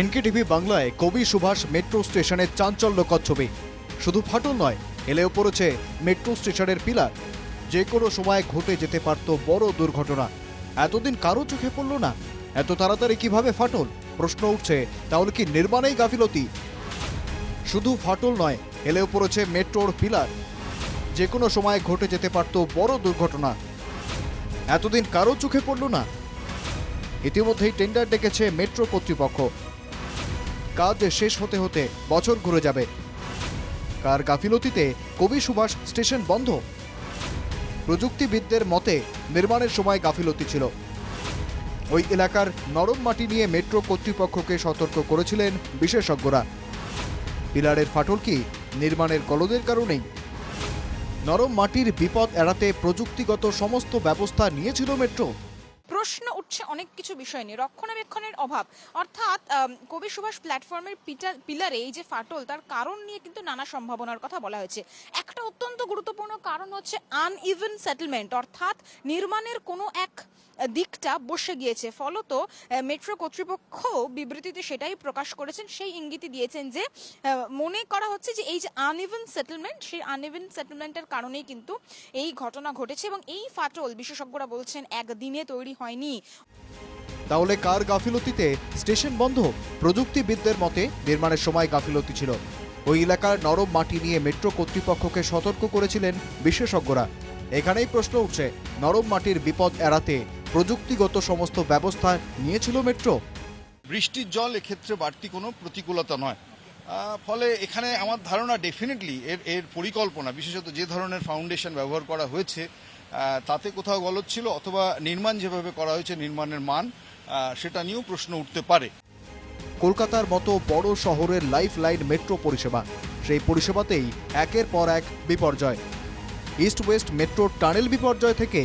NKTV বাংলায় কবি Subhash metro স্টেশনের চাঞ্চল্যকর ছবি। শুধু ফাটল নয়, এলেও পড়েছে মেট্রো স্টেশনের পিলার। যে কোনো সময় ঘটে যেতে পারত বড় দুর্ঘটনা। এতদিন কারও চোখে পড়ল না? এত তাড়াতাড়ি কীভাবে ফাটল? প্রশ্ন উঠছে, তাহলে কি নির্মাণেই গাফিলতি? শুধু ফাটল নয়, এলেও পড়েছে মেট্রোর পিলার। যে কোনো সময় ঘটে যেতে পারত বড় দুর্ঘটনা। এতদিন কারও চোখে পড়ল না? ইতিমধ্যেই টেন্ডার ডেকেছে মেট্রো কর্তৃপক্ষ। কাজ শেষ হতে হতে বছর ঘুরে যাবে। কার গাফিলতিতে কবি সুভাষ স্টেশন বন্ধ? প্রযুক্তিবিদদের মতে নির্মাণের সময় গাফিলতি ছিল। ওই এলাকার নরম মাটি নিয়ে মেট্রো কর্তৃপক্ষকে সতর্ক করেছিলেন বিশেষজ্ঞরা। পিলারের ফাটল কি নির্মাণের গলদের কারণেই? নরম মাটির বিপদ এড়াতে প্রযুক্তিগত সমস্ত ব্যবস্থা নিয়েছিল মেট্রো? প্রশ্ন উঠছে অনেক কিছু বিষয় নিয়ে, রক্ষণাবেক্ষণের অভাব। অর্থাৎ কবি সুভাষ প্ল্যাটফর্মের পিলারে এই যে ফাটল, তার কারণ নিয়ে কিন্তু নানা সম্ভাবনার কথা বলা হয়েছে। একটা অত্যন্ত গুরুত্বপূর্ণ কারণ হচ্ছে আনইভেন সেটেলমেন্ট অর্থাৎ নির্মাণের কোনো এক দিকটা বসে গিয়েছে। ফলত মেট্রো কর্তৃপক্ষ বিবৃতিতে সেটাই প্রকাশ করেছেন। সেই ইঙ্গিতই দিয়েছেন যে মনে করা হচ্ছে যে এই যে আনইভেন সেটেলমেন্ট সেই আনইভেন সেটেলমেন্টের কারণেই কিন্তু এই ঘটনা ঘটেছে এবং এই ফাটল বিশেষজ্ঞরা বলছেন একদিনে তৈরি হয়নি। তাহলে কার গাফিলতিতে? স্টেশন বন্ধ? প্রযুক্তিবিদদের মতে নির্মাণের সময় গাফিলতি ছিল। ওই এলাকার নরম মাটি নিয়ে মেট্রো কর্তৃপক্ষকে সতর্ক করেছিলেন বিশেষজ্ঞরা। এখানেই প্রশ্ন উঠছে, নরম মাটির বিপদ এড়াতে প্রযুক্তিগত সমস্ত ব্যবস্থা নিয়েছিল মেট্রো। বৃষ্টির জল এক্ষেত্রে বাড়তি কোনো প্রতিকূলতা নয়। ফলে এখানে আমার ধারণা ডেফিনেটলি এর এর পরিকল্পনা বিশেষত যে ধরনের ফাউন্ডেশন ব্যবহার করা হয়েছে তাতে কোথাও গলত ছিল অথবা নির্মাণ যেভাবে করা হয়েছে নির্মাণের মান সেটা নিয়েও প্রশ্ন উঠতে পারে। কলকাতার মতো বড় শহরের লাইফ লাইন মেট্রো পরিষেবা সেই পরিষেবাতেই একের পর এক বিপর্যয়। ইস্ট ওয়েস্ট মেট্রো টানেল বিপর্যয় থেকে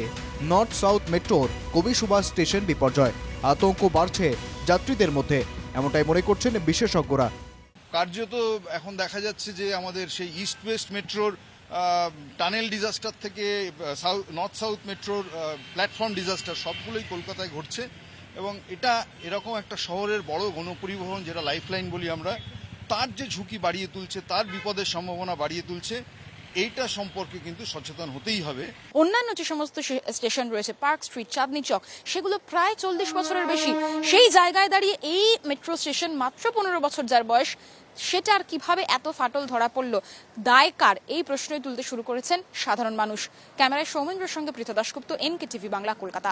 নর্থ সাউথ মেট্রোর কবি সুভাষ স্টেশন বিপর্যয়। আতঙ্ক বাড়ছে যাত্রীদের মধ্যে, এমনটাই মনে করছেন বিশেষজ্ঞরা। কার্যত এখন দেখা যাচ্ছে যে আমাদের সেই ইস্ট ওয়েস্ট মেট্রোর টানেল ডিজাস্টার থেকে সাউথ নর্থ সাউথ মেট্রোর প্ল্যাটফর্ম ডিজাস্টার সবগুলোই কলকাতায় ঘটছে এবং এটা এরকম একটা শহরের বড় গণপরিবহন যেটা লাইফলাইন বলি আমরা, তার যে ঝুঁকি বাড়িয়ে তুলছে, তার বিপদের সম্ভাবনা বাড়িয়ে তুলছে এইটা সম্পর্কে কিন্তু সচেতন হতেই হবে। অন্যান্য যে সমস্ত স্টেশন রয়েছে, পার্ক স্ট্রিট, চাঁদনি চক, সেগুলো প্রায় চল্লিশ বছরের বেশি। সেই জায়গায় দাঁড়িয়ে এই মেট্রো স্টেশন মাত্র পনেরো বছর যার বয়স সেটার কীভাবে এত ফাটল ধরা পড়ল? দায় কার? এই প্রশ্নই তুলতে শুরু করেছেন সাধারণ মানুষ। ক্যামেরায় সৌমেন্দ্রের সঙ্গে Pritha Dasgupta N K TV Bangla, Kolkata.